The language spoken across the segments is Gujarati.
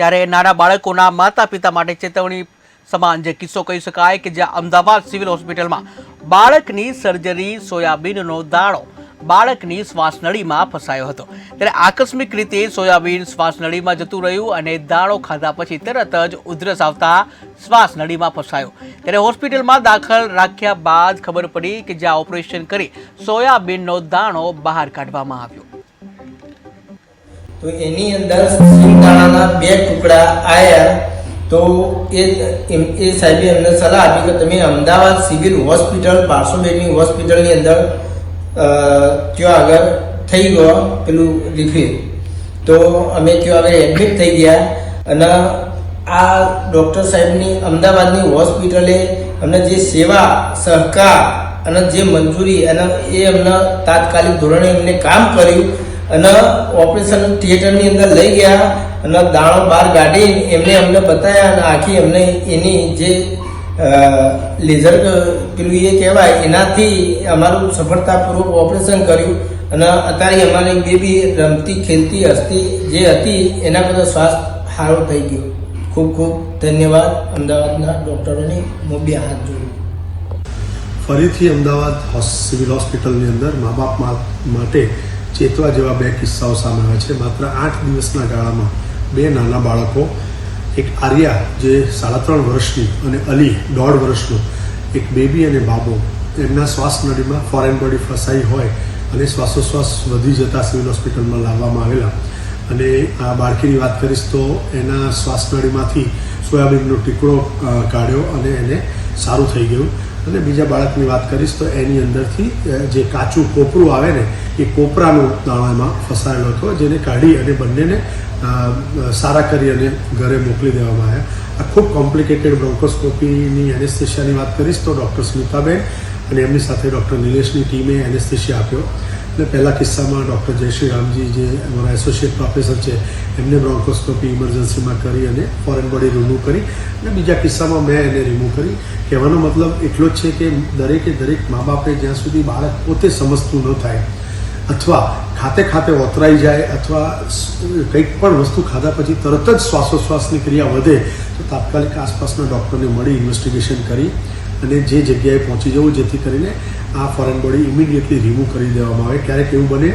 ત્યારે નાના બાળકોના માતા પિતા માટે ચેતવણી સમાન જે કિસ્સો કહી શકાય કે જ્યાં અમદાવાદ સિવિલ હોસ્પિટલમાં બાળકની સર્જરી સોયાબીનનો દાણો બાળકની શ્વાસનળીમાં ફસાયો હતો. ત્યારે આકસ્મિક રીતે સોયાબીન શ્વાસનળીમાં જતું રહ્યું અને દાણો ખાધા પછી તરત જ ઉધરસ આવતા શ્વાસનળીમાં ફસાયો. ત્યારે હોસ્પિટલમાં દાખલ રાખ્યા બાદ ખબર પડી કે જ્યાં ઓપરેશન કરી સોયાબીનનો દાણો બહાર કાઢવામાં આવ્યો. તો એની અંદર સિંગદાણાના બે ટુકડા આવ્યા તો એ એ સાહેબે અમને સલાહ આપી કે તમે અમદાવાદ સિવિલ હોસ્પિટલ પારસો બેડની હોસ્પિટલની અંદર ત્યાં આગળ થઈ ગયો પેલું રિફિલ. તો અમે ત્યાં આગળ એડમિટ થઈ ગયા અને આ ડૉક્ટર સાહેબની અમદાવાદની હોસ્પિટલે અમને જે સેવા, સહકાર અને જે મંજૂરી અને એ અમને તાત્કાલિક ધોરણે એમને કામ કર્યું અને ઓપરેશન થિયેટરની અંદર લઈ ગયા અને દાણો બહાર કાઢી એમને અમને બતાવ્યા અને આખી અમને એની જે લેઝર પેલું એ કહેવાય, એનાથી અમારું સફળતાપૂર્વક ઓપરેશન કર્યું. અને અત્યારે અમારી બેબી રમતી, ખેલતી, હસતી જે હતી, એના બધો સ્વાસ્થ્ય સારો થઈ ગયો. ખૂબ ખૂબ ધન્યવાદ. અમદાવાદના ડૉક્ટરોની હું બે હાથ જોડું. ફરીથી અમદાવાદ સિવિલ હોસ્પિટલની અંદર મા, બાપ માટે ચેતવા જેવા બે કિસ્સાઓ સામે આવ્યા છે. માત્ર આઠ દિવસના ગાળામાં બે નાના બાળકો, એક આર્યા જે સાડા ત્રણ વર્ષની અને અલી દોઢ વર્ષનો, એક બેબી અને બાબો, એમના શ્વાસ નળીમાં ફોરેન બોડી ફસાઈ હોય અને શ્વાસોશ્વાસ વધી જતા સિવિલ હોસ્પિટલમાં લાવવામાં આવેલા. અને આ બાળકીની વાત કરીશ તો એના શ્વાસનળીમાંથી સોયાબીનનો ટીકડો કાઢ્યો અને એને સારું થઈ ગયું. અને બીજા બાળકની વાત કરીશ તો એની અંદરથી જે કાચું કોપરું આવે ને, એ કોપરાનો દાણો એમાં ફસાયેલો હતો, જેને કાઢી અને બંનેને સારા કરી અને ઘરે મોકલી દેવામાં આવ્યા. આ ખૂબ કોમ્પ્લિકેટેડ બ્રોન્કોસ્કોપીની એનેસ્થેશિયાની વાત કરીશ તો ડૉક્ટર સ્મિતાબેન અને એમની સાથે ડૉક્ટર નિલેશની ટીમે એનેસ્થેશિયા આપ્યો. અને પહેલા કિસ્સામાં ડૉક્ટર જયશ્રી રામજી જે અમારા એસોસિએટ પ્રોફેસર છે, એમને બ્રોન્કોસ્કોપી ઇમરજન્સીમાં કરી અને ફોરેન બોડી રિમૂવ કરી અને બીજા કિસ્સામાં મેં એને રિમૂવ કરી. કહેવાનો મતલબ એટલો જ છે કે દરેકે દરેક મા બાપે જ્યાં સુધી બાળક પોતે સમજતું ન થાય અથવા ખાતે ખાતે ઓતરાઈ જાય અથવા કંઈક પણ વસ્તુ ખાધા પછી તરત જ શ્વાસોશ્વાસની ક્રિયા વધે, તો તાત્કાલિક આસપાસના ડૉક્ટરને મળી ઇન્વેસ્ટિગેશન કરી અને જે જગ્યાએ પહોંચી જવું જેથી કરીને આ ફોરેન બોડી ઇમિડિયેટલી રિમૂવ કરી દેવામાં આવે. ક્યારેક એવું બને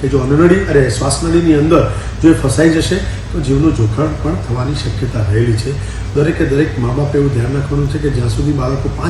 કે જો અન્નનળી અરે શ્વાસનળીની અંદર જો એ ફસાઈ જશે, તો જીવનું જોખમ પણ થવાની શક્યતા રહેલી છે. દરેકે દરેક મા બાપે એવું ધ્યાન રાખવાનું છે કે જ્યાં સુધી બાળકો પાંચ